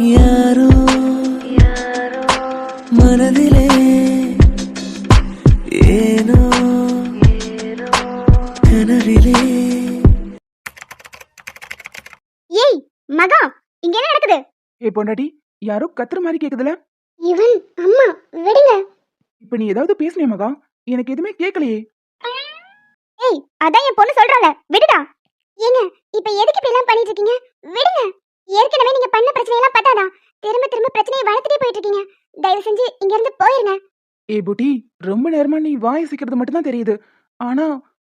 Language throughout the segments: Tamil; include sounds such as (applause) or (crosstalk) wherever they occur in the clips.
யாரோ மனதிலே ஏனோ கனவிலே. ஏய் மகா இங்க என்ன நடக்குது? ஏய் பொண்டாட்டி யாரோ கத்துற மாதிரி கேக்குதுல? இவன் அம்மா விடுங்க. இப்ப நீ ஏதாவது பேசுனியா மகா? எனக்கு எதுவுமே கேட்கலையே ஏய் அதான் என் பொண்ணு சொல்றாள விடுடா. ஏங்க இப்ப எதுக்கு இப்படி எல்லாம் பண்ணிட்டு இருக்கீங்க? விடுங்க. ஏற்கனவே நீங்க பண்ண பிரச்சனை எல்லாம் பத்தாதா? திரும்ப திரும்ப பிரச்சனையை வளர்த்துட்டே போயிட்டு இருக்கீங்க தயவு செஞ்சு இங்க இருந்து போயிருங்க. ஏய் புட்டி ரொம்ப நேரமா நீ வாய் சிக்கிறது மட்டும் தான் தெரியுது. ஆனா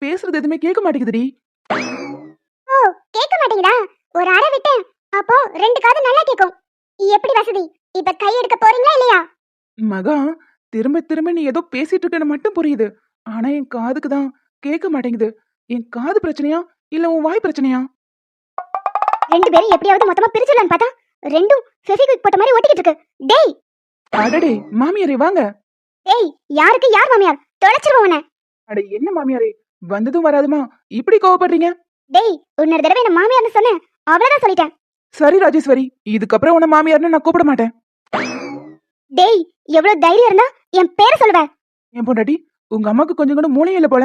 பேசுறது எதுவுமே கேட்க மாட்டேங்குதுடி. ஓ கேட்க மாட்டீங்களா ஒரு அரை விட்டேன். அப்போ ரெண்டு காது நல்லா கேட்கும். எப்படி வசதி? இப்ப கை எடுக்க போறீங்களா இல்லையா? மகா திரும்ப திரும்ப நீ ஏதோ பேசிட்டு இருக்கன்னு மட்டும் புரியுது. ஆனா என் காதுக்கு தான் கேட்க மாட்டேங்குது. என் காது பிரச்சனையா? இல்ல உன் வாய் பிரச்சனையா? ரெண்டு பேரும் எப்படியாவது மொத்தமா பிரிச்சிடலான்னு பார்த்தா ரெண்டும் ஃபெவிக்விக் போட்ட மாதிரி ஒட்டிக்கிட்டு இருக்கு. டேய்! அடடே மாமியாரே வாங்க. டேய் யாருக்கு யார் மாமியார்? தொலைச்சிருவோம் உன்னை. அட என்ன மாமியாரே? வந்ததும் வராதுமா? இப்படி கோவப்படுறீங்க? டேய் இன்னொரு தடவை என்ன மாமியார்னு சொன்னேன் அவ்வளவுதான் சொல்லிட்டேன். சரி ராஜேஸ்வரி இதுக்கப்புறம் உன்னை மாமியார்னு நான் கூப்பிட மாட்டேன். டேய் எவ்வளவு தைரியம் இருந்தா என் பேரை சொல்லுவ. என் பொண்டாட்டி உங்க அம்மாக்கு கொஞ்சம் கூட மூளையில போல.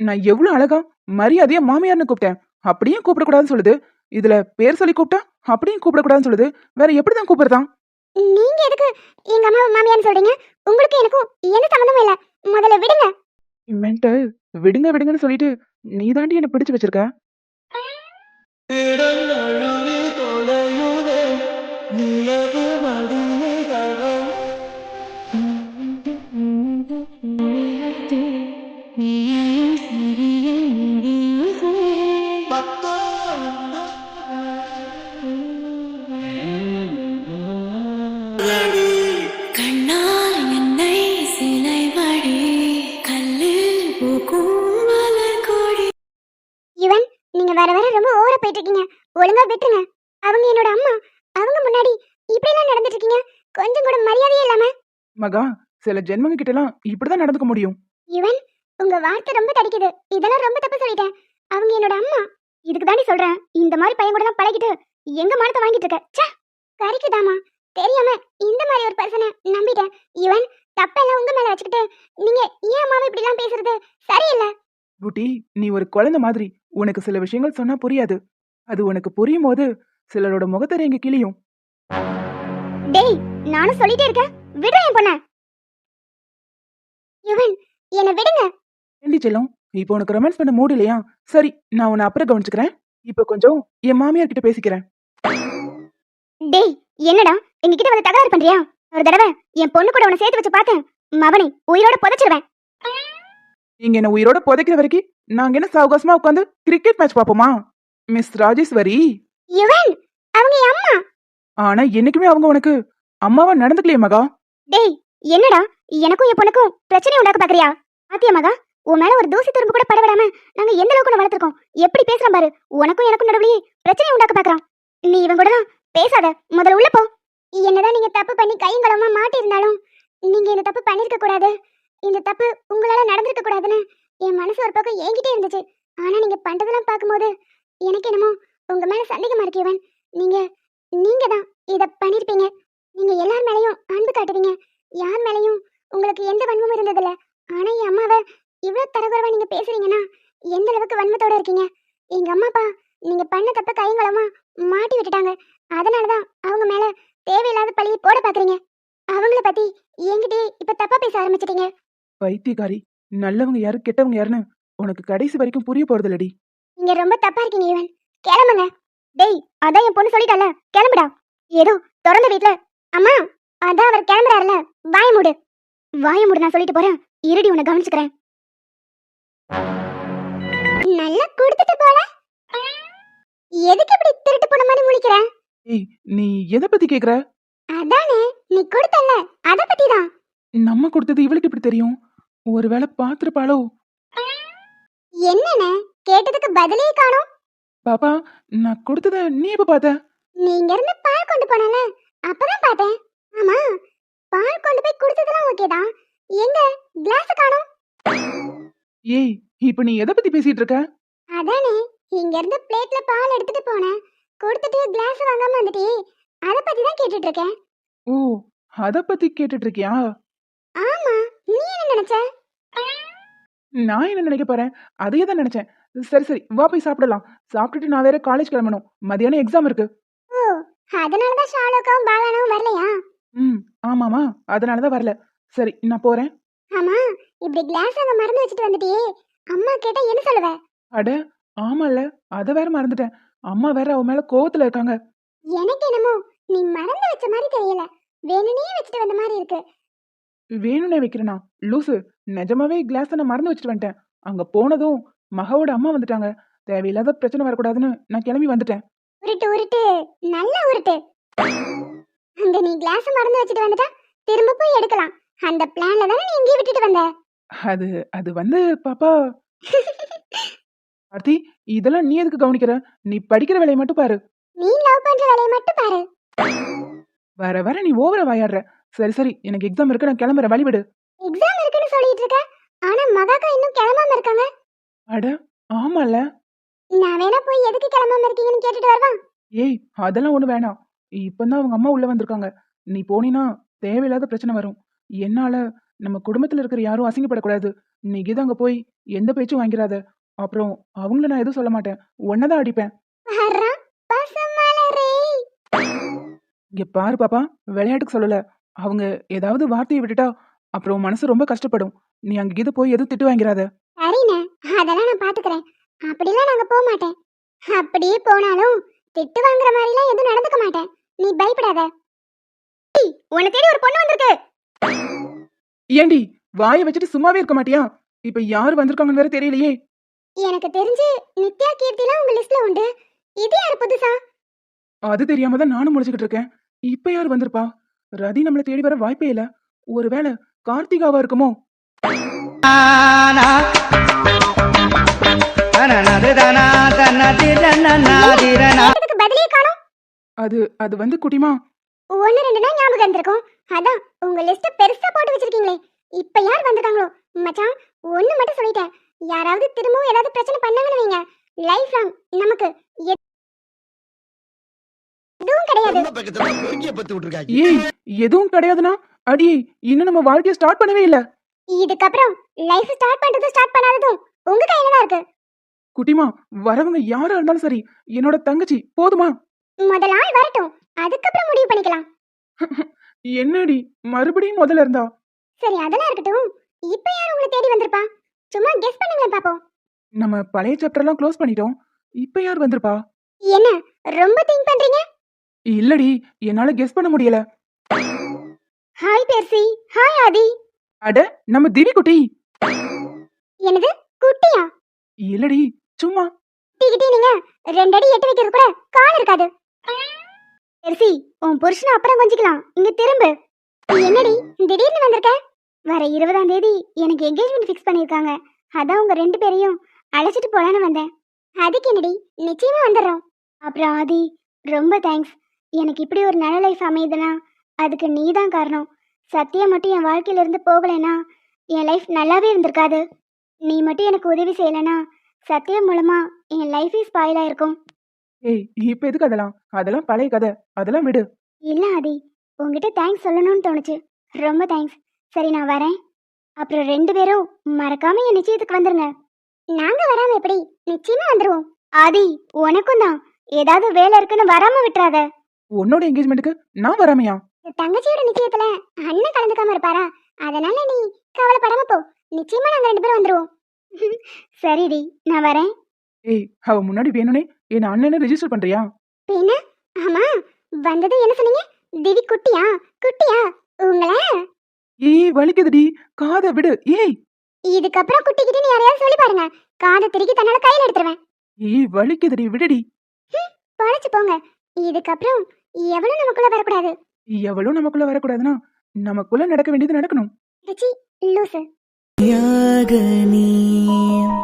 நான் எவ்வளவு அழகா மரியாதையா மாமியார்னு கூப்பிட்டேன். அப்படியும் கூப்பிடக்கூடாதுன்னு சொல்லுது. இதுல பேர் சொல்லி கூப்பிட்டா அப்படியும் கூப்பிடக்கூடாதுன்னு சொல்லுது. வேற எப்படிதான் கூப்பிடுறதான் நீங்க எதுக்கு எங்க அம்மா மாமியார்னு சொல்றீங்க? உங்களுக்கு எனக்கும் எந்த சம்மந்தமும் இல்ல. முதல்ல விடுங்க. மென்டல் விடுங்க விடுங்கன்னு சொல்லிட்டு நீ தாண்டி என்ன பிடிச்சு வச்சிருக்க? ஒழுங்கா விட்டுருங்க. அவங்க என்னோட அம்மா. அவங்க முன்னாடி இப்படி எல்லாம் நடந்துட்டு இருக்கீங்க கொஞ்சம் கூட மரியாதையே இல்லாம. மகா சில ஜென்மங்க கிட்ட எல்லாம் இப்படிதான் நடந்துக்க முடியும். இவன் உங்க வார்த்தை ரொம்ப தடிக்குது. இதெல்லாம் ரொம்ப தப்பு சொல்லிட்டேன். அவங்க என்னோட அம்மா. இதுக்கு தாண்டி சொல்றேன். இந்த மாதிரி பையன் கூட எல்லாம் பழகிட்டு எங்க மானத்தை வாங்கிட்டு இருக்க? ச்சே கறிக்குதாமா தெரியாம இந்த மாதிரி ஒரு பர்சனை நம்பிட்டேன். இவன் தப்பெல்லாம் உங்க மேல வச்சுக்கிட்டு நீங்க ஏன் அம்மாவை இப்படி எல்லாம் பேசுறது? சரியில்லை. குட்டி நீ ஒரு குழந்தை மாதிரி உனக்கு சில விஷயங்கள் சொன்னா புரியாது. அது உனக்கு புரியும் போது சிலரோட முகத்தரை எங்க கிளியும் டேய் நானும் சொல்லிட்டே இருக்கேன். விடுறேன் என் பொண்ண. இவன் என்னை விடுங்க. ஏண்டி செல்லம் இப்போ உனக்கு ரொமான்ஸ் பண்ண மூடு இல்லையா? சரி நான் உன்னை அப்புறம் கவனிச்சுக்கிறேன். இப்போ கொஞ்சம் என் மாமியார் கிட்ட பேசிக்கிறேன். டேய் என்னடா? எங்ககிட்ட வந்து தகராறு பண்றியா? ஒரு தடவை என் பொண்ணு கூட உன்னை சேர்த்து வச்சு பார்த்தேன். மவனை உயிரோட புதைச்சிருவேன். நீங்க என்ன உயிரோட புதைக்கிற வரைக்கும் நாங்க என்ன சாவகாசமா உட்காந்து கிரிக்கெட் மேட்ச் பாப்போமா மிஸ் ராஜேஸ்வரி? இவன் அவங்க அம்மா. ஆனா என்னைக்குமே அவங்க உனக்கு அம்மாவா நடந்துக்கலையே மகா? டேய் என்னடா? எனக்கும் என் பொண்ணுக்கும் பிரச்சனை உண்டாக்க பாக்குறியா? ஆத்தியா மகா? உன் மேல ஒரு தூசி துரும்பு கூட படவிடாம நாங்க எந்த அளவுக்கு வளர்த்துருக்கோம்? எப்படி பேசுறான் பாரு. உனக்கும் எனக்கும் நடுவுலயே பிரச்சனை உண்டாக்க பாக்குறான். நீ இவன் கூட தான் பேசாத. முதல்ல உள்ள போ. என்னதான் நீங்க தப்பு பண்ணி கைங்களமா மாட்டிருந்தாலும் நீங்க இந்த தப்பு பண்ணிருக்க கூடாது. இந்த தப்பு உங்களால நடந்திருக்க கூடாதுன்னு என் மனசு ஒரு பக்கம் ஏங்கிட்டே இருந்துச்சு. ஆனா நீங்க பண்றதெல்லாம் பார்க்கும்போது எனக்கு என்னமோ உங்க மேல சந்தேகமா இருக்கு இவன். நீங்க நீங்க தான் இத பண்ணிருப்பீங்க. நீங்க எல்லார் மேலயும் அன்பு காட்டுவீங்க. யார் மேலயும் உங்களுக்கு எந்த வன்மமும் இருந்ததில்ல. ஆனா என் அம்மாவை இவ்வளவு தரகுறவா நீங்க பேசுறீங்கன்னா எந்த அளவுக்கு வன்மத்தோட இருக்கீங்க? எங்க அம்மா அப்பா நீங்க பண்ண தப்ப கைங்களமா மாட்டி விட்டுட்டாங்க. அதனாலதான் அவங்க மேல தேவையில்லாத பழியை போட பாக்குறீங்க. அவங்கள பத்தி என்கிட்டயே இப்ப தப்பா பேச ஆரம்பிச்சிட்டீங்க. பைத்தியக்காரி நல்லவங்க யாரு கெட்டவங்க யாருன்னு உனக்கு கடைசி வரைக்கும் புரிய போறதில்லடி. நீங்க ரொம்ப தப்பா இருக்கீங்க இவன் கிளம்புங்க. டேய் அதான் என் பொண்ணு சொல்லிட்டால. கிளம்புடா. ஏதோ திறந்த வீட்ல. அம்மா அதான் அவர் கிளம்புறாருல. வாய மூடு. வாய மூடு நான் சொல்லிட்டு போறேன். இருடி உன்னை கவனிச்சுக்கிறேன். நல்லா கொடுத்துட்டு போல. எதுக்கு இப்படி திருட்டு போன மாதிரி முழிக்கிற ஏய் நீ எதை பத்தி கேக்குற? அதானே நீ கொடுத்தல்ல. அத பத்தி தான் நம்ம கொடுத்தது இவளுக்கு எப்படி தெரியும்? ஒருவேளை பாத்திருப்பாளோ என்னண்ணே? கேட்டதுக்கு பதிலே காணோம். பாப்பா நான் கொடுத்தத நீ எப்ப பார்த்த? நீங்க இருந்து பால் கொண்டு போனல அப்பதான் பார்த்தேன். ஆமா பால் கொண்டு போய் கொடுத்ததெல்லாம் ஓகே தான். எங்க கிளாஸ் காணோம். ஏய் இப்ப நீ எதை பத்தி பேசிட்டு இருக்க? அதானே இங்க இருந்து பிளேட்ல பால் எடுத்துட்டு போனேன். கொடுத்துட்டு கிளாஸ் வாங்காம வந்துட்டியே அதை பத்தி தான் கேட்டுட்டு இருக்கேன். ஓ அத பத்தி கேட்டுட்டு இருக்கியா? ஆமா நீ என்ன நினைச்ச? நான் என்ன நினைக்க போறேன்? அதையே தான் நினைச்சேன். சரி சரி வா போய் சாப்பிடலாம். சாப்பிட்டுட்டு நான் வேற காலேஜ் கிளம்பணும். மதியானம் எக்ஸாம் இருக்கு. ஓ அதனாலதான் ஷாலோக்காவும் பாலானாவும் வரலையா? ம் ஆமாமா அதனால தான் வரல. சரி நான் போறேன். ஆமா இப்படி கிளாஸ் அங்க மறந்து வச்சுட்டு வந்துட்டியே. அம்மா கேட்டா என்ன சொல்லுவ? அட ஆமால அத வேற மறந்துட்டேன். அம்மா வேற அவ மேல கோவத்துல இருக்காங்க. எனக்கு என்னமோ நீ மறந்து வச்ச மாதிரி தெரியல. வேணுனே வச்சுட்டு வந்த மாதிரி இருக்கு. வேணும்னே வைக்கிறேனா? லூசு. நிஜமாவே கிளாஸ் நான் மறந்து வச்சுட்டு வந்துட்டேன். அங்க போனதும் மகாவோட அம்மா வந்துட்டாங்க. தேவையில்லாத பிரச்சனை வரக்கூடாதுன்னு நான் கிளம்பி வந்துட்டேன். உருட்டு உருட்டு. நல்லா உருட்டு. அங்க நீ கிளாஸ் மறந்து வச்சுட்டு வந்துட்டா திரும்ப போய் எடுக்கலாம். அந்த பிளான்ல தானே நீ இங்கே விட்டுட்டு வந்த? அது அது வந்து பாப்பா. ஆர்த்தி இதெல்லாம் நீ எதுக்கு கவனிக்கிற? நீ படிக்கிற வேலையை மட்டும் பாரு. நீ லவ் பண்ற வேலையை மட்டும் பாரு. வர வர நீ ஓவரா வாயாடுற. சரி சரி எனக்கு எக்ஸாம் இருக்கு நான் கிளம்புற வழிவிடு எக்ஸாம் இருக்குன்னு சொல்லிட்டு இருக்க. ஆனா மகாக்கா இன்னும் கிளம்பாம இருக்காங்க. அட ஆமால. நான் வேணா போய் எதுக்கு கிளம்பாம இருக்கீங்கன்னு கேட்டுட்டு வருவா ஏய் அதெல்லாம் ஒண்ணு வேணாம். இப்பதான் அவங்க அம்மா உள்ள வந்திருக்காங்க. நீ போனீனா தேவையில்லாத பிரச்சனை வரும். என்னால நம்ம குடும்பத்துல இருக்கிற யாரும் அசிங்கப்படக்கூடாது. நீ கீதா அங்க போய் எந்த பேச்சும் வாங்கிறாத அப்புறம் அவங்கள நான் எதுவும் சொல்ல மாட்டேன். உன்னதான் அடிப்பேன். இங்க பாரு பாப்பா விளையாட்டுக்கு சொல்லல. அவங்க ஏதாவது வார்த்தையை விட்டுட்டா அப்புறம் மனசு ரொம்ப கஷ்டப்படும். நீ அங்க கீத போய் எதுவும் திட்டு வாங்கிறாத அதெல்லாம் நான் பாத்துக்கிறேன். அப்படிலாம் நாங்க போக மாட்டேன். அப்படியே போனாலும் திட்டு வாங்குற மாதிரிலாம் எதுவும் நடந்துக்க மாட்டேன். நீ பயப்படாத. உன்னை தேடி ஒரு பொண்ணு வந்திருக்கு. ஏண்டி வாயை வச்சுட்டு சும்மாவே இருக்க மாட்டியா? இப்ப யார் வந்திருக்காங்கன்னு வேற தெரியலையே. எனக்கு தெரிஞ்சு நித்யா கீர்த்திலாம் உங்க லிஸ்ட்ல உண்டு. இது யாரு புதுசா? அது தெரியாம தான் நானும் முடிச்சுக்கிட்டு இருக்கேன். இப்ப யார் வந்திருப்பா? ரதி நம்மள தேடி வர வாய்ப்பே இல்ல. ஒருவேளை கார்த்திகாவா இருக்குமோ? பதிலே காணோம் அது அது வந்து குட்டிமா ஒன்னு ரெண்டுனா ஞாபகம் இருந்திருக்கும் அதான் உங்க லிஸ்ட் பெருசா போட்டு வச்சிருக்கீங்களே இப்ப யார் வந்திருக்காங்களோ மச்சான் ஒண்ணு மட்டும் சொல்லிட்டேன் யாராவது திரும்பவும் ஏதாவது பிரச்சனை பண்ணாங்கன்னு வைங்க லைஃப் லாங் நமக்கு எதுவும் கிடையாது ஏய் எதுவும் கிடையாதுன்னா அடி இன்னும் நம்ம வாழ்க்கைய ஸ்டார்ட் பண்ணவே இல்ல இதுக்கப்புறம் லைஃப் ஸ்டார்ட் பண்றது ஸ்டார்ட் பண்ணாததும் உங்க கையில தான் இருக்கு குட்டிமா வரவங்க யாரா இருந்தாலும் சரி என்னோட தங்கச்சி போதுமா? முதல் ஆள் வரட்டும். அதுக்கப்புறம் முடிவு பண்ணிக்கலாம். (laughs) என்னடி மறுபடியும் முதல்ல இருந்தா? சரி அதெல்லாம் இருக்கட்டும். இப்ப யார் உங்களை தேடி வந்திருப்பா? சும்மா கெஸ் பண்ணுங்களேன் பாப்போம். நம்ம பழைய சாப்டர் எல்லாம் க்ளோஸ் பண்ணிட்டோம். இப்ப யார் வந்திருப்பா? என்ன ரொம்ப திங்க் பண்றீங்க? இல்லடி என்னால கெஸ் பண்ண முடியல. ஹாய் பெர்சி ஹாய் ஆதி அட நம்ம திவி குட்டி என்னது குட்டியா? இல்லடி சும்மா. தூக்கிட்டே நீங்க. ரெண்டு அடி எட்டு வைக்கிறது கூட கால் இருக்காது. பெர்சி உன் புருஷனை அப்புறம் கொஞ்சிக்கலாம். இங்க திரும்பு. என்னடி திடீர்னு வந்திருக்க? வர இருபதாம் தேதி எனக்கு என்கேஜ்மெண்ட் ஃபிக்ஸ் பண்ணியிருக்காங்க அதான் உங்க ரெண்டு பேரையும் அழைச்சிட்டு போலான்னு வந்தேன். அதுக்கு என்னடி நிச்சயமா வந்துடுறோம். அப்புறம் ஆதி ரொம்ப தேங்க்ஸ் எனக்கு இப்படி ஒரு நல்ல லைஃப் அமையுதுன்னா அதுக்கு நீ தான் காரணம். சத்தியம் மட்டும் என் வாழ்க்கையில இருந்து போகலைன்னா என் லைஃப் நல்லாவே இருந்திருக்காது. நீ மட்டும் எனக்கு உதவி செய்யலைன்னா சத்யா மூலமா என் லைஃபே ஸ்பாயில் ஆயிருக்கும். ஏய் இப்ப எதுக்கு அதெல்லாம்? அதெல்லாம் பழைய கதை. அதெல்லாம் விடு. இல்ல ஆதி உங்ககிட்ட தேங்க்ஸ் சொல்லணும்னு தோணுச்சு. ரொம்ப தேங்க்ஸ் சரி நான் வரேன். அப்புறம் ரெண்டு பேரும் மறக்காம என் நிச்சயத்துக்கு வந்துருங்க. நாங்க வராம எப்படி? நிச்சயமா வந்துருவோம். ஆதி உனக்கும் தான். ஏதாவது வேலை இருக்குன்னு வராம விட்டுறாத. உன்னோட என்கேஜ்மெண்ட்டுக்கு நான் வராமையா? தங்கச்சியோட நிச்சயத்துல அண்ணன் கலந்துக்காம இருப்பாரா? அதனால நீ கவலைப்படாம போ. நிச்சயமா நாங்க ரெண்டு பேரும் வந்துருவோம். சரிடி நான் வரேன். ஏய் அவ முன்னாடி வேணும்னே என்ன அண்ணனை ரெஜிஸ்டர் பண்றியா? பின்ன ஆமா வந்தது என்ன சொன்னீங்க? திவி குட்டியா? குட்டியா? உங்களை? ஏய் வலிக்குதுடி காதை விடு ஏய். இதுக்கப்புறம் குட்டி கிட்டின்னு யாரையாவது சொல்லி பாருங்க காதை திருக்கி தன்னால கையில எடுத்துருவேன். ஏய் வலிக்குதுடி விடுடி. பழச்சு போங்க. இதுக்கப்புறம் எவனும் நமக்குள்ள வரக்கூடாது. எவளும் நமக்குள்ள வரக்கூடாதுன்னா நமக்குள்ள நடக்க வேண்டியது நடக்கணும். லூசு. யாக நீயும்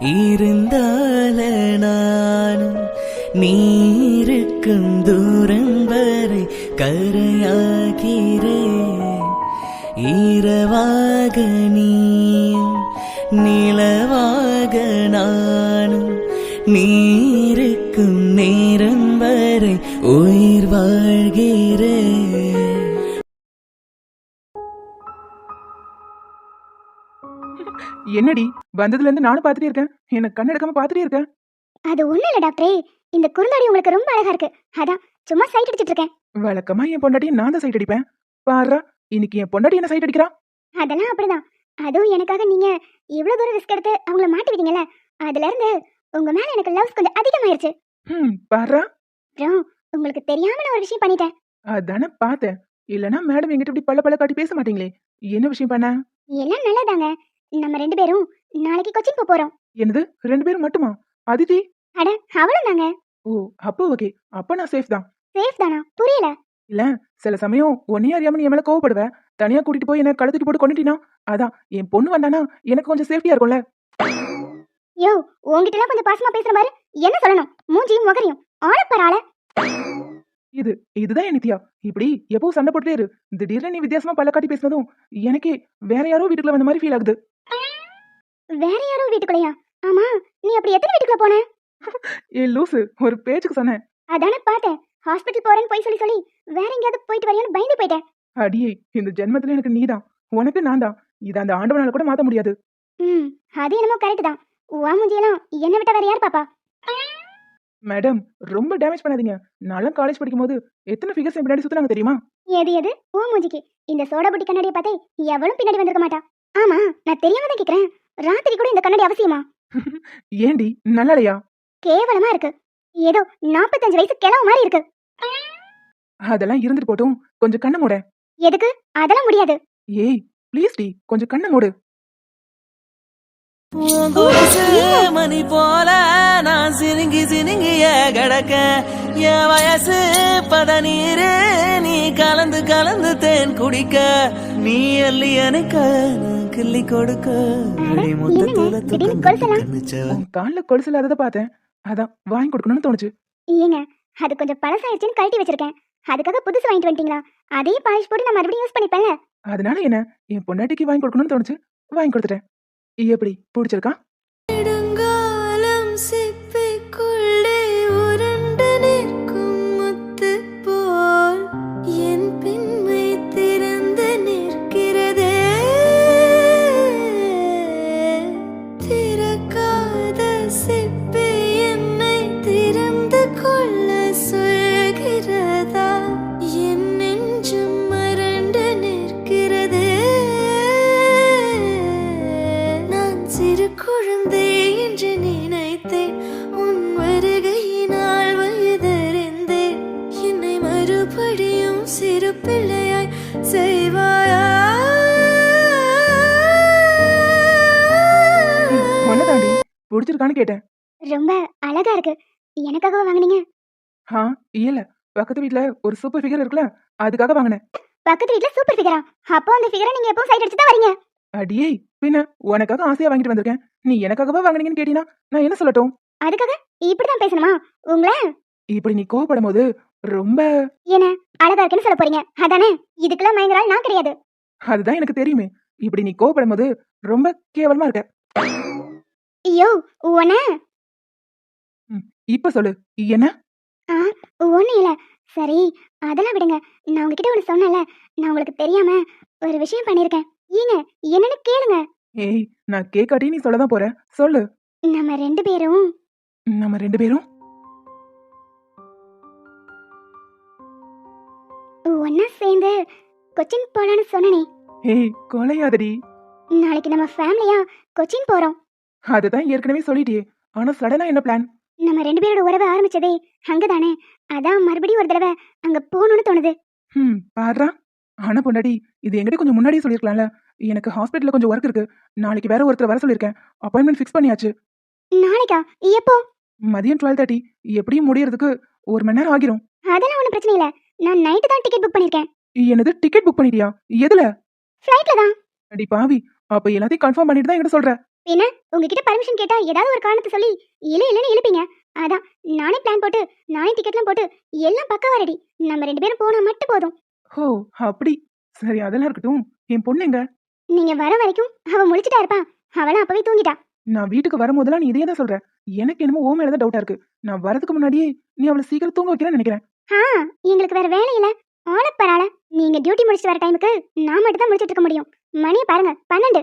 இருந்தால நானும் நீருக்கும் தூரம் வரை கரையாகிறேன். ஈரவாக நீயும் நிலவாக நானும் நீருக்கும் நேரம் வரை வாழ்கிறேன். என்னடி வந்ததுல இருந்து நானும் பார்த்துட்டே இருக்கேன். எனக்கு கண் எடுக்காம பார்த்துட்டே இருக்கேன். அது ஒண்ணும் இல்ல டாக்டரே. இந்த குறுந்தாடி உங்களுக்கு ரொம்ப அழகா இருக்கு. அதான் சும்மா சைட் அடிச்சிட்டு இருக்கேன். வழக்கமா என் பொண்டாட்டியை நான் தான் சைட் அடிப்பேன். பாருடா இன்னைக்கு என் பொண்டாட்டி என்ன சைட் அடிக்கிறா? அதெல்லாம் அப்படிதான். அதுவும் எனக்காக நீங்க இவ்வளவு தூரம் ரிஸ்க் எடுத்து அவங்கள மாட்டி விட்டீங்கல்ல அதுல இருந்து உங்க மேல எனக்கு லவ்ஸ் கொஞ்சம் அதிகமாயிருச்சு. ம் பாருடா. அப்புறம் உங்களுக்கு தெரியாம நான் ஒரு விஷயம் பண்ணிட்டேன். அதானே பார்த்தேன். இல்லனா மேடம் என்கிட்ட இப்படி பல்ல பல்ல காட்டி பேச மாட்டீங்களே. என்ன விஷயம் பண்ண? எல்லாம் நல்லதாங்க. நம்ம ரெண்டு பேரும் நாளைக்கு கொச்சின் போக போறோம். என்னது? ரெண்டு பேரும் மட்டுமா? அதித்தி அட அவளும் தாங்க ஓ அப்போ ஓகே அப்ப நான் சேஃப் தான். சேஃப் தானா? புரியல. இல்ல சில சமயம் ஒன்னே அறியாம நீ என் மேல கோவப்படுவேன் தனியா கூட்டிட்டு போய் என்ன கழுத்துக்கு போட்டு கொண்டுட்டினா அதான் என் பொண்ணு வந்தானா எனக்கு கொஞ்சம் சேஃப்டியா இருக்கும்ல. யோ உங்ககிட்ட கொஞ்சம் பாசமா பேசுற மாதிரி என்ன சொல்லணும்? மூஞ்சியும் முகரையும். ஆள இது இதுதான் நித்யா. இப்படி எப்பவும் சண்டை போட்டுட்டே இரு. திடீர்னு நீ வித்தியாசமா பல்ல காட்டி பேசினதும் எனக்கே வேற யாரோ வீட்டுக்குள்ள வந்த மாதிரி ஃபீல் ஆகுது. வேற யாரோ வீட்டுக்குள்ளயா? ஆமா நீ அப்படி எத்தனை வீட்டுக்குள்ள போன? ஏ லூசு ஒரு பேச்சுக்கு சொன்னேன். அதானே பார்த்தேன். ஹாஸ்பிட்டல் போறேன்னு போய் சொல்லி சொல்லி வேற எங்கேயாவது போயிட்டு வரையான்னு பயந்து போயிட்டேன். அடியே இந்த ஜென்மத்துல எனக்கு நீதான். உனக்கு நான் தான் இதை அந்த ஆண்டவனால கூட மாத்த முடியாது. ம் அது என்னமோ கரெக்ட் தான். உன் மூஞ்சியெல்லாம் என்ன விட்ட வேற யார் பாப்பா மேடம் ரொம்ப டேமேஜ் பண்ணாதீங்க. நான்லாம் காலேஜ் படிக்கும்போது எத்தனை ஃபிகர்ஸ் என் பின்னாடி சுத்துனாங்க தெரியுமா? எது எது? உன் மூஞ்சிக்கு. இந்த சோடா புட்டி கண்ணாடியை பார்த்தே எவளும் பின்னாடி வந்திருக்க மாட்டா. ஆமா நான் தெரியாம தான் கேக்குறேன். ராத்திரி கூட இந்த கண்ணாடி அவசியமா? (laughs) ஏண்டி நல்லாலையா? கேவலமா இருக்கு. ஏதோ நாற்பத்தஞ்சு வயசு கிழவு மாதிரி இருக்கு. அதெல்லாம் இருந்துட்டு போட்டும். கொஞ்சம் கண்ணை மூட. எதுக்கு? அதெல்லாம் முடியாது. ஏய் ப்ளீஸ் டி கொஞ்சம் கண்ணை மூடு. மணி போல நான் சினுங்கி சினுங்கிய கிடக்க என் வயசு பதநீரு நீ கலந்து கலந்து தேன் குடிக்க. நீ அள்ளி எனக்கு கிள்ளி கொடுக்க. காலில் கொலுசு இல்லாததை பார்த்தேன். அதான் வாங்கி கொடுக்கணும்னு தோணுச்சு. ஏங்க அது கொஞ்சம் பழசாயிடுச்சுன்னு கழட்டி வச்சிருக்கேன். அதுக்காக புதுசு வாங்கிட்டு வந்துட்டீங்களா? அதே பாலிஷ் போட்டு நான் மறுபடியும் யூஸ் பண்ணிப்பேன்ல. அதனால என்ன? என் பொண்டாட்டிக்கு வாங்கி கொடுக்கணும்னு தோணுச்சு. வாங்கி கொடுத்துட்டேன். எப்படி? பிடிச்சிருக்கா? பிடிச்சிருக்கான்னு கேட்டேன். ரொம்ப அழகா இருக்கு. எனக்காக வாங்குனீங்க? ஆ இல்ல. பக்கத்து வீட்ல ஒரு சூப்பர் ஃபிகர் இருக்குல்ல அதுக்காக வாங்கினேன். பக்கத்து வீட்ல சூப்பர் ஃபிகரா அப்போ அந்த ஃபிகரை நீங்க எப்போ சைட் அடிச்சு தான் வரீங்க. அடியே பின்ன உனக்காக ஆசையா வாங்கிட்டு வந்திருக்கேன். நீ எனக்காகவா வாங்குனீங்கன்னு கேட்டீங்கன்னா நான் என்ன சொல்லட்டும்? அதுக்காக இப்படிதான் பேசணுமா? உங்களை? இப்படி நீ கோவப்படும் போது ரொம்ப என்ன அழகா இருக்குன்னு சொல்ல போறீங்க. அதானே? இதுக்கெல்லாம் மயங்குறாள் நான் கிடையாது. அதுதான் எனக்கு தெரியுமே. இப்படி நீ கோவப்படும் போது ரொம்ப கேவலமா இருக்க. ஐயோ உன இப்ப சொல்லு. என்ன? ஒண்ணு இல்ல. சரி அதெல்லாம் விடுங்க. நான் உங்ககிட்ட ஒண்ணு சொன்னேன்ல. நான் உங்களுக்கு தெரியாம ஒரு விஷயம் பண்ணிருக்கேன் ஏங்க என்னன்னு கேளுங்க. ஏய் நான் கேட்காட்டி நீ சொல்லதான் போற. சொல்லு. நம்ம ரெண்டு பேரும். நம்ம ரெண்டு பேரும்? ஒன்னா சேர்ந்து கொச்சின் போலான்னு சொன்னனே. ஏய் கொலையாதடி. நாளைக்கு நம்ம ஃபேமிலியா கொச்சின் போறோம். அதுதான் ஏற்கனவே சொல்லிட்டியே. ஆனா சடனா என்ன பிளான் நம்ம ரெண்டு பேரோட உறவு ஆரம்பிச்சதே அங்கதானே. அதான் மறுபடியும் ஒரு தடவை அங்க போகணும்னு தோணுது. ம் பாடுறா ஆனா பொண்டாடி இது என்கிட்ட கொஞ்சம் முன்னாடியே சொல்லிருக்கலாம்ல எனக்கு ஹாஸ்பிட்டல்ல கொஞ்சம் ஒர்க் இருக்கு. நாளைக்கு வேற ஒருத்தர் வர சொல்லியிருக்கேன். அப்பாயின்மெண்ட் ஃபிக்ஸ் பண்ணியாச்சு. நாளைக்கா? எப்போ? மதியம் டுவெல் தேர்ட்டி எப்படியும் முடியறதுக்கு ஒரு மணி நேரம் ஆகிரும். அதெல்லாம் ஒன்றும் பிரச்சனை இல்லை. நான் நைட்டு தான் டிக்கெட் புக் பண்ணியிருக்கேன். என்னது டிக்கெட் புக் பண்ணிட்டியா? எதுல? ஃப்ளைட்ல தான். அடி பாவி. அப்ப எல்லாத்தையும் கன்ஃபார்ம் பண்ணிட்டு தான் என்கிட்ட சொல்ற. உங்ககிட்ட பர்மிஷன் கேட்டா ஏதாவது ஒரு காரணத்தை சொல்லி இழு இல்லைன்னு இழுப்பீங்க. அதான் நானே பிளான் போட்டு நானே டிக்கெட்லாம் போட்டு எல்லாம் பக்கவா ரெடி நம்ம ரெண்டு பேரும் போனா மட்டும் போதும். ஓ அப்படி. சரி அதெல்லாம் இருக்கட்டும். என் பொண்ணு எங்க? நீங்க வர வரைக்கும் அவ முழிச்சிட்டா இருப்பா. அவளும் அப்பவே தூங்கிட்டா. நான் வீட்டுக்கு வரும்போதெல்லாம் நீ இதே தான் சொல்ற. எனக்கு என்னமோ ஓ மேலதான் டவுட்டா இருக்கு. நான் வரதுக்கு முன்னாடியே நீ அவளை சீக்கிரம் தூங்க வைக்கிறேன்னு நினைக்கிறேன். ஆ எங்களுக்கு வேற வேலை இல்ல. ஆள பரால நீங்க டியூட்டி முடிச்சிட்டு வர டைமுக்கு நான் மட்டும் தான் முடிச்சிட்டு இருக்க முடியும். மணியை பாருங்க பன்னெண்டு.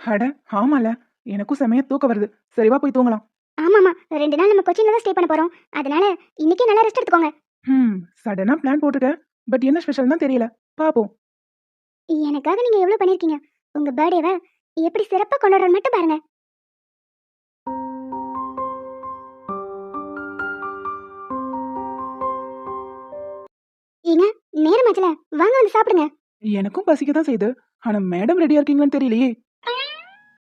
அட ஆமால. எனக்கும் செமையா தூக்கம் வருது. சரிவா போய் தூங்கலாம். ஆமாமா ரெண்டு நாள் நம்ம கொச்சின்ல தான் ஸ்டே பண்ண போறோம். அதனால இன்னைக்கு நல்லா ரெஸ்ட் எடுத்துக்கோங்க. ம் சடனா பிளான் போட்டுக்க பட் என்ன ஸ்பெஷல் தான் தெரியல. பாப்போம் எனக்காக நீங்க எவ்வளவு பண்ணிருக்கீங்க? உங்க பர்த்டேவை எப்படி சிறப்பா கொண்டாடுறது மட்டும் பாருங்க. ஏங்க நேரமாச்சுல வாங்க வந்து சாப்பிடுங்க. எனக்கும் பசிக்க தான் செய்யுது. ஆனா மேடம் ரெடியா இருக்கீங்களான்னு தெரியலையே.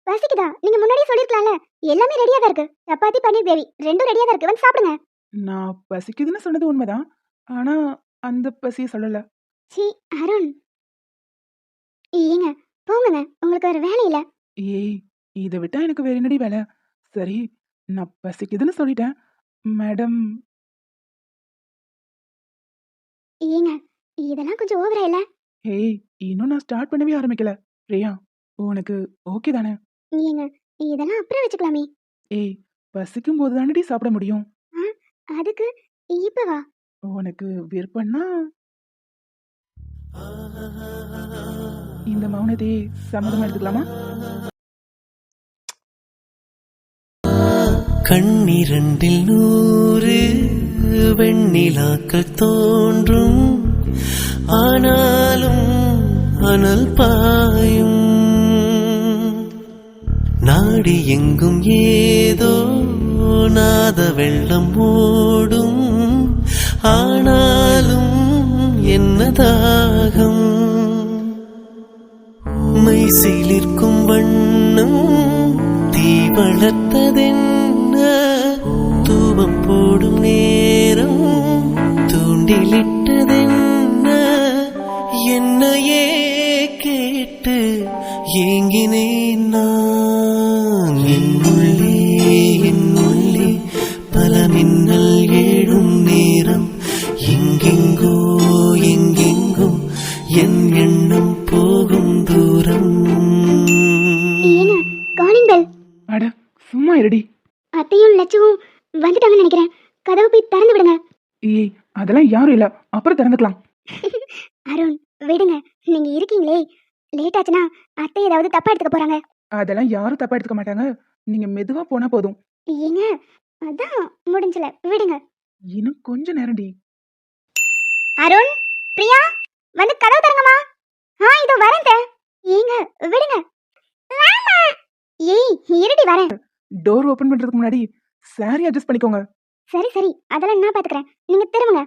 பசிக்குதா நீங்க முன்னாடியே சொல்லிருக்கலாம்ல. எல்லாமே ரெடியா தான் இருக்கு. சப்பாத்தி பன்னீர் கிரேவி ரெண்டும் ரெடியா தான் இருக்கு. வந்து சாப்பிடுங்க. நான் பசிக்குதுன்னு சொன்னது உண்மைதான். ஆனா அந்த பசியை சொல்லல. சி அருண். ஏங்க போங்கங்க. உங்களுக்கு வேற வேலை இல்ல. ஏய் இதை விட்டா எனக்கு வேற என்னடி வேலை? சரி நான் பசிக்குதுன்னு சொல்லிட்டேன். மேடம் ஏங்க இதெல்லாம் கொஞ்சம் ஓவரா இல்ல? ஏய் இன்னும் நான் ஸ்டார்ட் பண்ணவே ஆரம்பிக்கல. பிரியா உனக்கு ஓகே தானே? ஏங்க இதெல்லாம் அப்புறம் வச்சுக்கலாமே. ஏய் பசிக்கும் போது தானடி சாப்பிட முடியும்? அதுக்கு இப்பவா உனக்கு விருப்பம்னா இந்த மௌனத்தையே சம்மதமா எடுத்துக்கலாமா? கண்ணிரண்டில் நூறு வெண்ணிலாக்கள் தோன்றும். ஆனாலும் அனல் பாயும். நாடி எங்கும் ஏதோ நாத வெள்ளம் ஓடும். ஆனாலும் என்ன தாகம்? மை சிலிர்க்கும் வண்ணம் தீ வளர்த்ததென்ன தூபம் போடும் நேரம் தூண்டிலிட்டு ஏங்கினேன் ஏதாவது தப்பா எடுத்துக்க போறாங்க. அதெல்லாம் யாரும் தப்பா எடுத்துக்க மாட்டாங்க. நீங்க மெதுவா போனா போதும். ஏங்க அதான் முடிஞ்சல. விடுங்க. இன்னும் கொஞ்ச நேரம்டி. அருண் பிரியா வந்து கதவு திறங்கம்மா. ஆ இதோ வரேன். ஏங்க விடுங்க. ஏய் இருடி வரேன். டோர் ஓபன் பண்றதுக்கு முன்னாடி சாரி அட்ஜஸ்ட் பண்ணிக்கோங்க. சரி சரி. அதெல்லாம் நான் பாத்துக்கிறேன். நீங்க திரும்புங்க.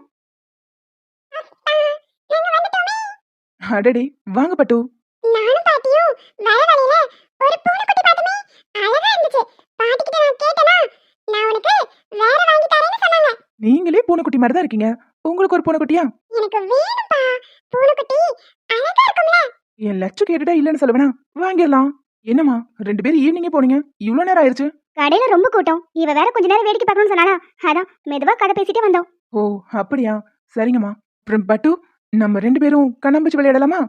அடடி வாங்க பட்டு. வர வழியில ஒரு பூனைக்குட்டி பார்த்தோமே அழகா இருந்துச்சு. பாட்டிக்கிட்ட நான் கேட்டனா நான் உனக்கு வேற வாங்கி தரேன்னு சொன்னாங்க. நீங்களே பூனைக்குட்டி மாதிரி தான் இருக்கீங்க. உங்களுக்கு ஒரு பூனைக்குட்டியா? எனக்கு வேணும்பா. பூனைக்குட்டி அழகா இருக்கும்ல. என் லட்சம் கேட்டுட்டா இல்லைன்னு சொல்லுவேனா? வாங்கிடலாம். என்னம்மா ரெண்டு பேரும் ஈவினிங்கே போனீங்க. இவ்வளோ நேரம் ஆயிருச்சு. கடையில ரொம்ப கூட்டம். இவ வேற கொஞ்ச நேரம் வேடிக்கை பார்க்கணும்னு சொன்னானா அதான் மெதுவா கதை பேசிட்டே வந்தோம். ஓ அப்படியா? சரிங்கம்மா. அப்புறம் பட்டு நம்ம ரெண்டு பேரும் கண்ணாம்பூச்சி விளையாடலாமா?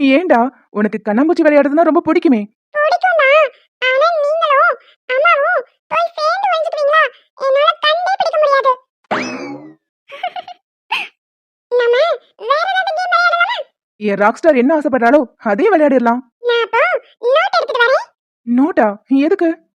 ஏன்டா உனக்கு கண்ணாம்பூச்சி விளையாடுறதுனா ரொம்ப பிடிக்குமே. (laughs) என் ராக் ஸ்டார் என்ன ஆசைப்படுறாளோ அதே விளையாடிடலாம். நோட்டா எதுக்கு?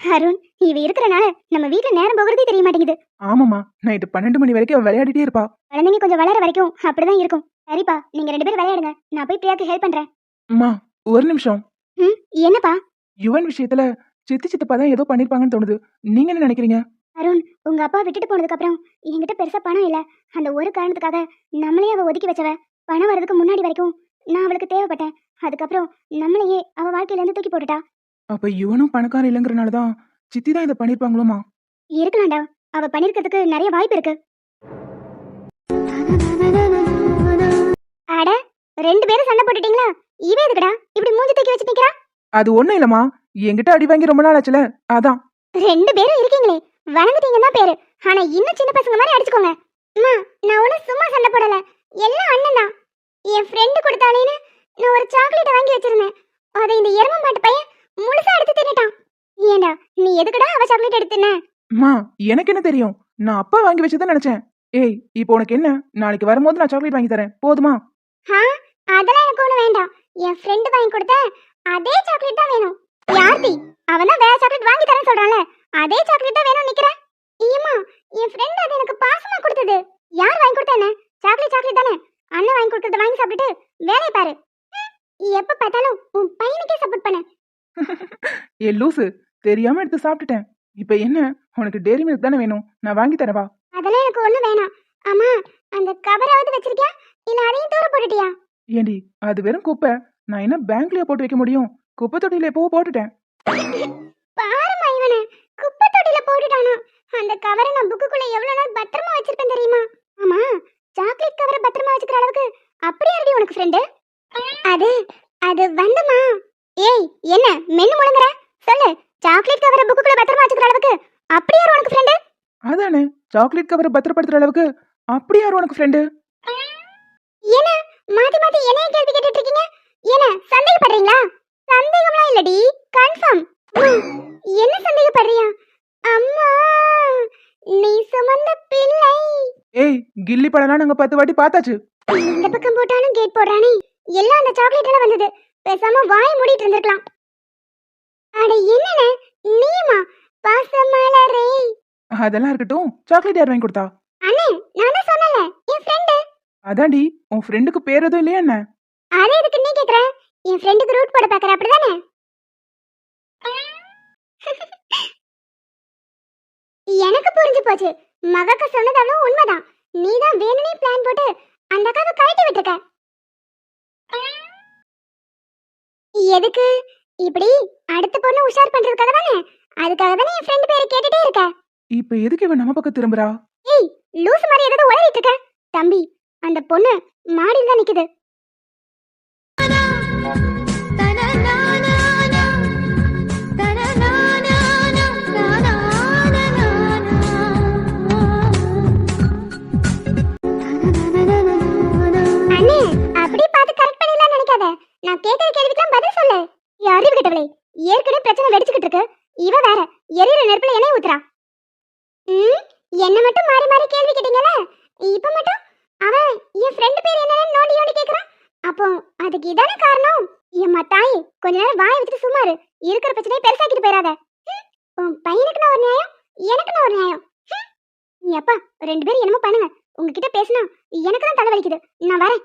அருண் இவ இருக்கறனால நம்ம வீட்ல நேரம் போகிறதே தெரிய மாட்டேங்குது. ஆமாம்மா நைட்டு பன்னெண்டு மணி வரைக்கும் அவ விளையாடிட்டே இருப்பா. குழந்தைங்க கொஞ்சம் வளர வரைக்கும் அப்படிதான் இருக்கும். சரிப்பா நீங்க ரெண்டு பேரும் விளையாடுங்க. நான் போய் பிரியாக்கு ஹெல்ப் பண்றேன். அம்மா ஒரு நிமிஷம். ம் என்னப்பா? யுவன் விஷயத்துல சித்தி சித்தப்பா தான் ஏதோ பண்ணிருப்பாங்கன்னு தோணுது. நீங்க என்ன நினைக்கிறீங்க? அருண் உங்க அப்பா விட்டுட்டு போனதுக்கு அப்புறம் என்கிட்ட பெருசா பணம் இல்ல. அந்த ஒரு காரணத்துக்காக நம்மளே அவ ஒதுக்கி வச்சவ பணம் வர்றதுக்கு முன்னாடி வரைக்கும் நான் அவளுக்கு தேவைப்பட்டேன். அதுக்கப்புறம் நம்மளையே அவ வாழ்க்கையில இருந்து தூக்கி போட்டுட்டா. அப்ப யுவனும் பணக்காரன் இல்லைங்கிறனால தான் சித்தி தான் இதை பண்ணிருப்பாங்களோமா இருக்கலாம்டா. அவ பண்ணிருக்கிறதுக்கு நிறைய வாய்ப்பு இருக்கு. அட ரெண்டு பேரும் சண்டை போட்டுட்டீங்களா? இவ எதுக்குடா? இப்படி மூஞ்சி தூக்கி வச்சு நிக்கிறா? அது ஒண்ணும் இல்லம்மா. என்கிட்ட அடி வாங்கி ரொம்ப நாள் ஆச்சுல. அதான். ரெண்டு பேரும் இருக்கீங்களே. வளர்ந்துட்டீங்க தான் பேரு. ஆனா இன்னும் சின்ன பசங்க மாதிரி அடிச்சுக்கோங்க. அம்மா நான் ஒன்றும் சும்மா சண்டை போடல. எல்லாம் அண்ணன் தான். என் ஃப்ரெண்டு கொடுத்தாலேன்னு நான் ஒரு சாக்லேட்டை வாங்கி வச்சிருந்தேன். அதை இந்த எரும மாட்டு பையன் முழுசா எடுத்து தின்னுட்டான். ஏண்டா நீ எதுக்குடா அவ சாக்லேட் எடுத்துன? அம்மா எனக்கு என்ன தெரியும்? நான் அப்பா வாங்கி வச்சதான் நினைச்சேன். ஏய் இப்போ உனக்கு என்ன? நாளைக்கு வரும்போது நான் சாக்லேட் வாங்கி தரேன். போதுமா? ஆ அதெல்லாம் எனக்கு ஒண்ணு வேண்டாம். என் ஃப்ரெண்டு வாங்கி கொடுத்த அதே சாக்லேட் தான் வேணும். யார்த்தி அவன் தான் வேற சாக்லேட் வாங்கி தரேன் சொல்றான்ல. அதே சாக்லேட் தான் வேணும் நிக்கிறேன். ஏம்மா என் ஃப்ரெண்ட் அது எனக்கு பாசமா கொடுத்தது. யார் வாங்கி கொடுத்தா என்ன? சாக்லேட் சாக்லேட் தானே? அண்ணன் வாங்கி கொடுக்கறத வாங்கி சாப்பிட்டுட்டு வேலையை பாரு. எப்ப பார்த்தாலும் உன் பையனுக்கே சப்போர்ட் பண்ண. (laughs) ஏ லூசு. தெரியாம எடுத்து சாப்பிட்டுட்டேன். இப்போ என்ன? உனக்கு டேரி மில்க் தானே வேணும். நான் வாங்கி தரவா? அதெல்லாம் எனக்கு ஒண்ணு வேணாம். அம்மா அந்த கவராவது வச்சிருக்கியா? இல்ல அதையும் தூர போட்டுட்டியா? ஏண்டி அது வெறும் குப்பை. நான் என்ன பேங்க்லயே போட்டு வைக்க முடியும்? குப்பை தொட்டியில எப்போ போட்டுட்டேன். பாருமா இவனை. குப்பை தொட்டில போட்டுட்டானா. அந்த கவரை நான் புக்குக்குள்ள எவ்வளவு நாள் பத்திரமா வச்சிருப்பேன் தெரியுமா? ஆமா சாக்லேட் கவரை பத்திரமா வச்சுக்கிற அளவுக்கு அப்படி யாரடி உனக்கு ஃப்ரெண்டு அது அது வந்துமா ஏய் என்ன? மென்னு முழுங்குற? சொல்லு. சாக்லேட் கவரை புக்குக்குள்ள பத்திரமா வச்சுக்கிற அளவுக்கு அப்படி யார் உனக்கு ஃப்ரெண்டு அதானே? சாக்லேட் கவரை பத்திரப்படுத்துற அளவுக்கு அப்படி யார் உனக்கு ஃப்ரெண்டு என்ன? மாத்தி மாத்தி என்னைய கேள்வி கேட்டுட்டு இருக்கீங்க என்ன சந்தேகப்படுறீங்களா? சந்தேகம்லாம் இல்லடி. கன்ஃபார்ம் என்ன சந்தேகப்படுறியா? அம்மா நீ சுமந்த பிள்ளை. ஏய் கில்லி படம்லாம் நாங்க பத்து வாட்டி பார்த்தாச்சு. இந்த பக்கம் போட்டாலும் கேட் போடுறானே எல்லாம் அந்த சாக்லேட் எல்லாம் வந்தது. பேசாம வாய் மூடிட்டு இருந்திருக்கலாம். அட என்னண்ணே நீமா பாசமலரே. அதெல்லாம் இருக்கட்டும் சாக்லேட் யார் வாங்கி கொடுத்தா? அண்ணே நான் தான் சொன்னல என் ஃப்ரெண்டு அதான்டி உன் ஃப்ரெண்டுக்கு பேர் எதுவும் இல்லையா என்ன? அதே எதுக்கு நீ கேக்குற? என் ஃப்ரெண்டுக்கு ரூட் போட பாக்குற அப்படிதானே? எனக்கு புரிஞ்சு போச்சு. மகக்க சொன்னது அவ்வளவு உண்மைதான். நீ தான் வேணும்னே பிளான் போட்டு அந்த அக்காவை கழட்டி விட்டுருக்க. எதுக்கு? இப்படி அடுத்த பொண்ணு உஷார் பண்றதுக்காக தானே அதுக்காக தானே என் ஃப்ரெண்ட் பேரை கேட்டுட்டே இருக்க. இப்ப எதுக்கு இவன் நம்ம பக்கம் திரும்புறா? ஏய் லூஸ் மாதிரி ஏதாவது உளறிட்டு இருக்க. தம்பி அந்த பொண்ணு மாடியில் தான் நிக்குது. கொஞ்ச நேரம் வாயை வச்சுட்டு சும்மா இரு. இருக்கிற பிரச்சனையை பெருசாக்கிட்டு போயிடாத உன் பையனுக்கு நான் ஒரு நியாயம் எனக்கு நான் ஒரு நியாயம். நீ அப்பா ரெண்டு பேரும் என்னமோ பண்ணுங்க. உங்ககிட்ட பேசினா எனக்கு தான் தலை வலிக்குது. நான் வரேன்.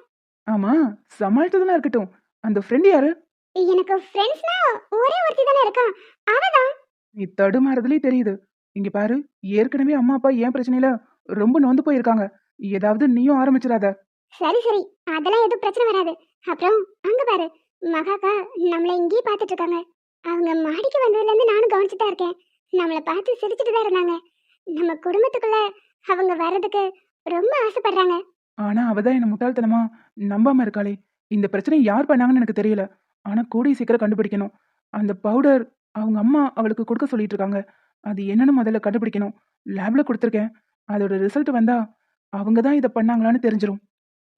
ஆமா சமாளிச்சதெல்லாம் இருக்கட்டும். அந்த ஃப்ரெண்ட் யாரு? எனக்கு ஃப்ரெண்ட்ஸ்னா ஒரே ஒருத்தி தானே இருக்கா அவதான். நீ தடுமாறதுலயே தெரியுது. இங்க பாரு ஏற்கனவே அம்மா அப்பா ஏன் பிரச்சனையில ரொம்ப நொந்து போயிருக்காங்க. ஏதாவது நீயும் ஆரம்பிச்சிடாத. சரி சரி. அதெல்லாம் எதுவும் பிரச்சனை வராது. அப்புறம் அங்க பாரு. மகாக்கா நம்மள இங்கேயே பார்த்துட்டு இருக்காங்க அவங்க மாடிக்கு வந்ததுல இருந்து நானும் கவனிச்சுட்டு தான் இருக்கேன். நம்மள பார்த்து சிரிச்சிட்டு தான் இருந்தாங்க. நம்ம குடும்பத்துக்குள்ள அவங்க வர்றதுக்கு ரொம்ப ஆசைப்படுறாங்க. ஆனா அவதான் என்ன முட்டாள்தனமா நம்பாம இருக்காளே. இந்த பிரச்சனை யார் பண்ணாங்கன்னு எனக்கு தெரியல. ஆனா கூடிய சீக்கிரம் கண்டுபிடிக்கணும். அந்த பவுடர் அவங்க அம்மா அவளுக்கு கொடுக்க சொல்லிட்டு இருக்காங்க அது என்னன்னு முதல்ல கண்டுபிடிக்கணும். லேப்ல கொடுத்துருக்கேன். அதோட ரிசல்ட் வந்தா அவங்க தான் இதை பண்ணாங்களான்னு தெரிஞ்சிரும்.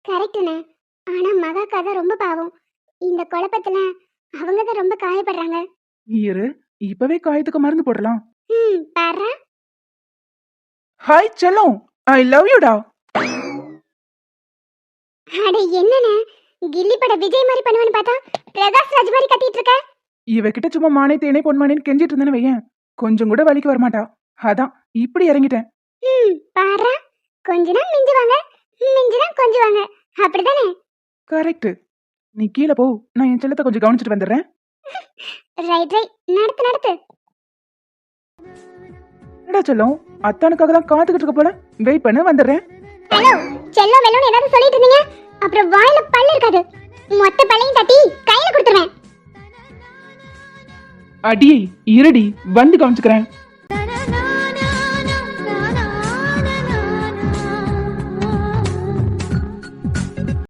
கரெக்டுண்ணே ஆனா மகாக்கா தான் ரொம்ப பாவம். இந்த குழப்பத்துல அவங்க தான் ரொம்ப காயப்படுறாங்க. இரு இப்பவே காயத்துக்கு மருந்து போடலாம். ம் பாரு ஹாய் செல்லம். ஐ லவ் யூடா அட என்னண்ணே? கில்லி பட விஜய் மாதிரி பண்ணுவேன்னு பார்த்தா பிரகாஷ் ராஜ் மாதிரி கத்திட்டு இருக்க? இவகிட்ட சும்மா மானே தேனே பொன்மானேன்னு கெஞ்சிட்டு இருந்தேன்னு வையேன். கொஞ்சம் கூட வலிக்கு வரமாட்டா. அதான் இப்படி இறங்கிட்டேன். ம் பாரு கொஞ்ச நாள் மிஞ்சுவாங்க. மிஞ்சுனா கொஞ்சுவாங்க. அப்படிதானே? கரெக்ட் நீ கீழே போ. நான் என் செல்லத்தை கொஞ்சம் கவனிச்சிட்டு வந்துடுறேன். ரைட் ரைட் நடத்து நடத்து. என்னடா செல்லம்? அத்தானுக்காக தான் காத்துக்கிட்டு இருக்க போல. வெயிட் பண்ண வந்துடுறேன். ஹலோ செல்லம் வெல்லம்னு ஏதாவது சொல்லிட்டு இருந்தீங்க? அப்புறம் வாயில பல்லு இருக்காது. மொத்த பல்லையும் தட்டி கையில கொடுத்துருவேன். அடியை இருடி வந்து கவனிச்சுக்கிறேன்.